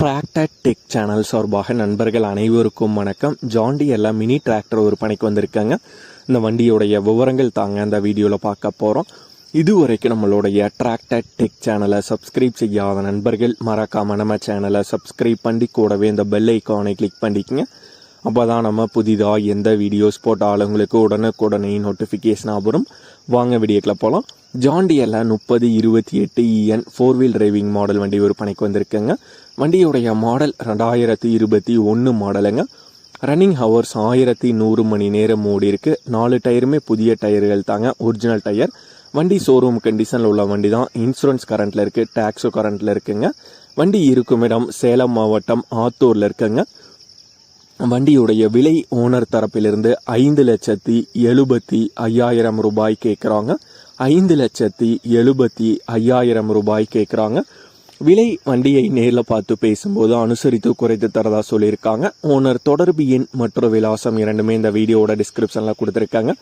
Tractor tech channel சார்பாக நண்பர்கள் அனைவருக்கும் வணக்கம். ஜாண்டி மினி டிராக்டர் ஒரு பணிக்கு வந்திருக்காங்க. இந்த வண்டியோடைய விவரங்கள் தாங்க அந்த வீடியோவில் பார்க்க போகிறோம் இதுவரைக்கும் நம்மளுடைய டிராக்டர் டெக் சேனலை சப்ஸ்கிரைப் செய்யாத நண்பர்கள் மறக்காமல் நம்ம சேனலை சப்ஸ்கிரைப் பண்ணி கூடவே இந்த பெல் ஐக்கானை கிளிக் பண்ணிக்கங்க. அப்போ தான் நம்ம புதிதாக எந்த வீடியோஸ் போட்டாலும் உங்களுக்கு உடனுக்குடனே நோட்டிஃபிகேஷன் வரும். வாங்க வீடியோக்கில் போகலாம் ஜாண்டியெல்லாம் முப்பது இருபத்தி எட்டு இஎன் ஃபோர் வீல் டிரைவிங் மாடல் வண்டி விற்பனைக்கு வந்திருக்குங்க. வண்டியுடைய மாடல் ரெண்டாயிரத்தி இருபத்தி ஒன்று மாடலுங்க ரன்னிங் ஹவர்ஸ் ஆயிரத்தி நூறு மணி நேரம் ஓடி இருக்கு. நாலு டயருமே புதிய டயர்கள் தாங்க ஒரிஜினல் டயர். வண்டி ஷோரூம் கண்டிஷனில் உள்ள வண்டி தான் இன்சூரன்ஸ் கரண்ட்டில் இருக்குது டேக்ஸோ கரண்ட்டில் இருக்குங்க. வண்டி இருக்கும் இடம் சேலம் மாவட்டம் ஆத்தூரில் இருக்குங்க. வண்டியுடைய விலை ஓனர் தரப்பிலிருந்து ஐந்து லட்சத்தி எழுபத்தி ஐயாயிரம் ரூபாய் கேட்குறாங்க. ஐந்து லட்சத்தி எழுபத்தி ஐயாயிரம் ரூபாய் கேட்குறாங்க. விலை வண்டியை நேரில் பார்த்து பேசும்போது அனுசரித்து குறைத்து தரதா சொல்லியிருக்காங்க. ஓனர் தொடர்பு எண் மற்றும் விலாசம் இரண்டுமே இந்த வீடியோவோட டிஸ்கிரிப்ஷனில் கொடுத்துருக்காங்க.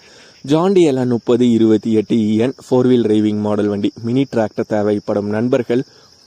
ஜாண்டியல முப்பது இருபத்தி எட்டு இஎன் ஃபோர் வீல் டிரைவிங் மாடல் வண்டி மினி டிராக்டர் தேவைப்படும் நண்பர்கள்